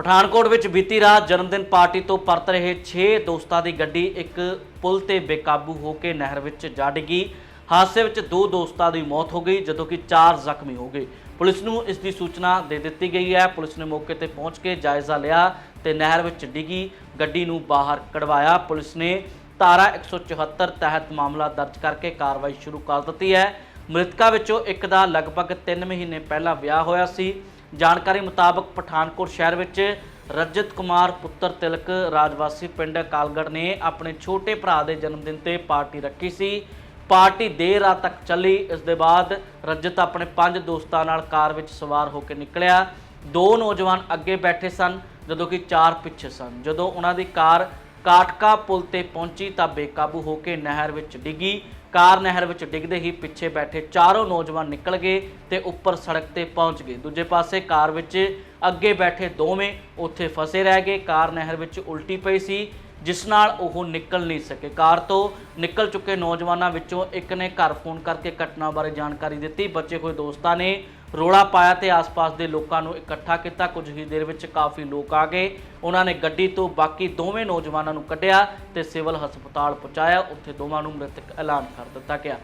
ਪਠਾਨਕੋਟ ਵਿੱਚ ਬੀਤੀ ਰਾਤ ਜਨਮਦਿਨ ਪਾਰਟੀ ਤੋਂ ਪਰਤ ਰਹੇ 6 ਦੋਸਤਾਂ ਦੀ ਗੱਡੀ ਇੱਕ ਪੁਲ ਤੇ ਬੇਕਾਬੂ ਹੋ ਕੇ ਨਹਿਰ ਵਿੱਚ ਜਾ ਡਿੱਗੀ। ਹਾਦਸੇ ਵਿੱਚ ਦੋ ਦੋਸਤਾਂ ਦੀ ਮੌਤ ਹੋ ਗਈ, ਜਦੋਂ ਕਿ 4 ਜ਼ਖਮੀ ਹੋ ਗਏ। ਪੁਲਿਸ ਨੂੰ ਇਸ ਦੀ ਸੂਚਨਾ ਦੇ ਦਿੱਤੀ ਗਈ ਹੈ। ਪੁਲਿਸ ਨੇ ਮੌਕੇ ਤੇ ਪਹੁੰਚ ਕੇ ਜਾਇਜ਼ਾ ਲਿਆ ਤੇ ਨਹਿਰ ਵਿੱਚ ਡਿੱਗੀ, ਗੱਡੀ ਨੂੰ ਬਾਹਰ ਕਢਵਾਇਆ। ਪੁਲਿਸ ਨੇ ਧਾਰਾ 174 ਤਹਿਤ ਮਾਮਲਾ ਦਰਜ ਕਰਕੇ ਕਾਰਵਾਈ ਸ਼ੁਰੂ ਕਰ ਦਿੱਤੀ ਹੈ। ਮ੍ਰਿਤਕਾਂ ਵਿੱਚੋਂ ਇੱਕ ਦਾ ਲਗਭਗ 3 ਮਹੀਨੇ ਪਹਿਲਾਂ ਵਿਆਹ ਹੋਇਆ ਸੀ। ਜਾਣਕਾਰੀ ਮੁਤਾਬਕ ਪਠਾਨਕੋਟ ਸ਼ਹਿਰ ਵਿੱਚ ਰਜਤ ਕੁਮਾਰ ਪੁੱਤਰ ਤਿਲਕ ਰਾਜਵਾਸੀ ਪਿੰਡ ਕਾਲਗੜ ਨੇ ਆਪਣੇ ਛੋਟੇ ਭਰਾ ਦੇ ਜਨਮ ਦਿਨ ਤੇ ਪਾਰਟੀ ਰੱਖੀ ਸੀ। ਪਾਰਟੀ ਦੇਰ ਰਾਤ ਤੱਕ ਚੱਲੀ। ਇਸ ਦੇ ਬਾਅਦ ਰਜਤ ਆਪਣੇ ਪੰਜ ਦੋਸਤਾਂ ਨਾਲ ਕਾਰ ਵਿੱਚ ਸਵਾਰ ਹੋ ਕੇ ਨਿਕਲਿਆ। ਦੋ ਨੌਜਵਾਨ ਅੱਗੇ ਬੈਠੇ ਸਨ, ਜਦੋਂ ਕਿ ਚਾਰ ਪਿੱਛੇ ਸਨ। ਜਦੋਂ ਉਹਨਾਂ ਦੀ ਕਾਰ ਕਾਟਕਾ ਪੁਲ ਤੇ ਪਹੁੰਚੀ ਤਾਂ ਬੇਕਾਬੂ ਹੋ ਕੇ ਨਹਿਰ ਵਿੱਚ ਡਿੱਗੀ। ਕਾਰ ਨਹਿਰ ਵਿੱਚ ਡਿੱਗਦੇ ਹੀ ਪਿੱਛੇ ਬੈਠੇ ਚਾਰੋਂ ਨੌਜਵਾਨ ਨਿਕਲ ਗਏ ਤੇ ਉੱਪਰ ਸੜਕ ਤੇ ਪਹੁੰਚ ਗਏ। ਦੂਜੇ ਪਾਸੇ ਕਾਰ ਵਿੱਚ ਅੱਗੇ ਬੈਠੇ ਦੋਵੇਂ ਉੱਥੇ ਫਸੇ ਰਹਿ ਗਏ। ਕਾਰ ਨਹਿਰ ਵਿੱਚ ਉਲਟੀ ਪਈ ਸੀ। ਜਿਸ ਨਾਲ ਉਹ ਨਿਕਲ ਨਹੀਂ ਸਕੇ। ਕਾਰ ਤੋਂ ਨਿਕਲ ਚੁੱਕੇ ਨੌਜਵਾਨਾਂ ਵਿੱਚੋਂ ਇੱਕ ਨੇ ਘਰ ਫੋਨ ਕਰਕੇ ਘਟਨਾ ਬਾਰੇ ਜਾਣਕਾਰੀ ਦਿੱਤੀ। ਬਚੇ ਹੋਏ ਦੋਸਤਾਂ ਨੇ ਰੋਲਾ ਪਾਇਆ ਤੇ ਆਸ-ਪਾਸ ਦੇ ਲੋਕਾਂ ਨੂੰ ਇਕੱਠਾ ਕੀਤਾ। ਕੁਝ ਹੀ ਦੇਰ ਵਿੱਚ ਕਾਫੀ ਲੋਕ ਆ ਗਏ। ਉਹਨਾਂ ਨੇ ਗੱਡੀ ਤੋਂ ਬਾਕੀ ਦੋਵੇਂ ਨੌਜਵਾਨਾਂ ਨੂੰ ਕੱਢਿਆ ਤੇ ਸਿਵਲ ਹਸਪਤਾਲ ਪਹੁੰਚਾਇਆ। ਉੱਥੇ ਦੋਵਾਂ ਨੂੰ ਮ੍ਰਿਤਕ ਐਲਾਨ ਕਰ ਦਿੱਤਾ ਗਿਆ।